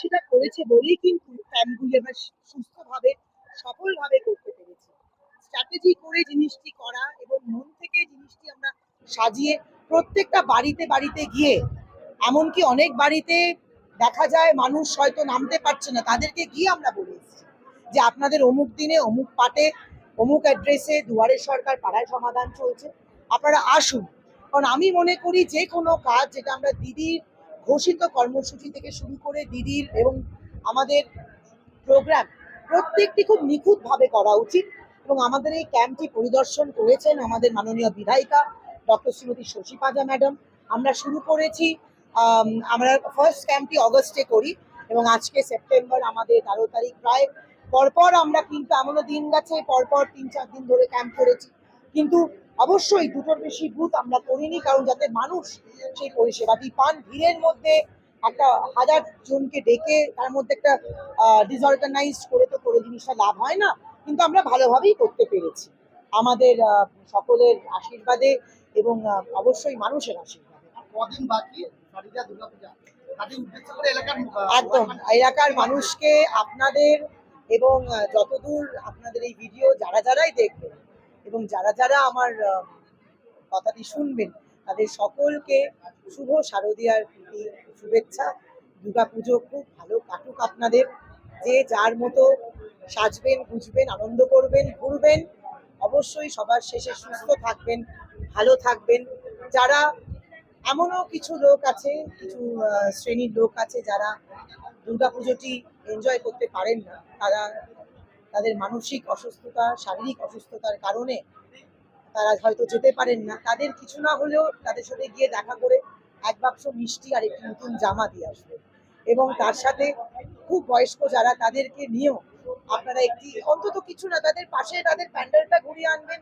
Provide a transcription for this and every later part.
সেটা করেছে বলেই কিন্তু ক্যাম্পগুলি আমরা সুস্থভাবে, সফলভাবে করতে পেরেছি। স্ট্র্যাটেজি করে জিনিসটি করা এবং মন থেকে জিনিসটি আমরা সাজিয়ে প্রত্যেকটা বাড়িতে বাড়িতে গিয়ে, এমনকি অনেক বাড়িতে দেখা যায় মানুষ হয়তো নামতে পারছে না, তাদেরকে গিয়ে আমরা বলে এসেছি যে আপনাদের অমুক দিনে, অমুক পাটে, অমুক অ্যাড্রেসে দুয়ারে সরকার পাড়ায় সমাধান চলছে, আপনারা আসুন। কারণ আমি মনে করি যে কোনো কাজ যেটা আমরা দিদির ঘোষিত কর্মসূচি থেকে শুরু করে দিদির এবং আমাদের প্রোগ্রাম প্রত্যেকটি খুব নিখুঁতভাবে করা উচিত এবং আমাদের এই ক্যাম্পটি পরিদর্শন করেছেন আমাদের মাননীয় বিধায়িকা ডক্টর শ্রীমতী শশী পাজা ম্যাডাম আমরা শুরু করেছি আমরা ফার্স্ট ক্যাম্পটি অগস্টে করি এবং আজকে সেপ্টেম্বর আমাদের তেরো তারিখ। প্রায় পরপর আমরা কিন্তু এমনও দিন গেছে, পরপর তিন চার দিন ধরে ক্যাম্প করেছি। কিন্তু অবশ্যই দুটোর বেশি বুথ আমরা করিনি কারণ যাতে মানুষ সেই পরিষেবাটি পান। ভিড়ের মধ্যে একটা হাজার জনকে ডেকে তার মধ্যে একটা ডিসঅর্গানাইজ করে তো করে জিনিসটা লাভ হয় না কিন্তু আমরা ভালোভাবেই করতে পেরেছি। আমাদের সকলের আশীর্বাদে এবং অবশ্যই মানুষের আশীর্বাদে। কদিন বাকি? একদম। এলাকার মানুষকে আপনাদের এবং যতদূর আপনাদের এই ভিডিও যারা যারাই দেখবেন এবং যারা যারা আমার কথাটি শুনবেন, তাদের সকলকে শুভ শারদীয়ার প্রতি, শুভেচ্ছা, দুর্গাপুজো খুব ভালো কাটুক আপনাদের। যে যার মতো সাজবেন বুঝবেন আনন্দ করবেন, ঘুরবেন, অবশ্যই সবার শেষে সুস্থ থাকবেন, ভালো থাকবেন। যারা এমনও কিছু লোক আছে, কিছু শ্রেণির লোক আছে যারা দুর্গাপুজোটি এনজয় করতে পারেন না, তারা তাদের মানসিক অসুস্থতা, শারীরিক অসুস্থতার কারণে তারা হয়তো যেতে পারেন না। তাদের কিছু না হলেও তাদের সাথে গিয়ে দেখা করে এক বাক্স মিষ্টি আর একটি নতুন জামা দিয়ে আসবে। এবং তার সাথে খুব বয়স্ক যারা, তাদেরকে নিয়েও আপনারা একটি, অন্তত কিছু না, তাদের পাশে তাদের প্যান্ডেলটা ঘুরিয়ে আনবেন,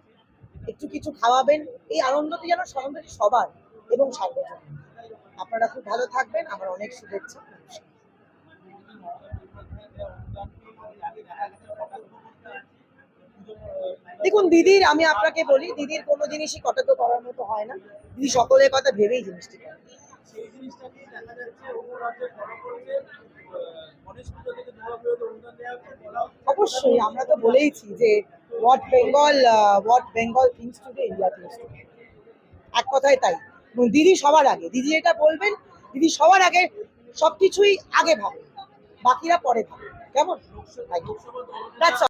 একটু কিছু খাওয়াবেন। এই আনন্দটি যেন সন্ধ্যে সবার এবং সার্বজনীন। আপনারা খুব ভালো থাকবেন। আমার অনেক শুভেচ্ছা। দেখুন দিদির আমি আপনাকে বলি দিদির কোনো জিনিসই কটাক্ষ করার মতো হয় না। দিদি সকলের কথা ভেবেই জিনিসটি করে। অবশ্যই আমরা তো বলেইছি যে what Bengal what Bengal thinks today India thinks today এক কথায় তাই। দিদি সবার আগে দিদি এটা বলবেন দিদি সবার আগে সবকিছুই আগে ভাবে বাকিরা পরে ভাবে কেমন.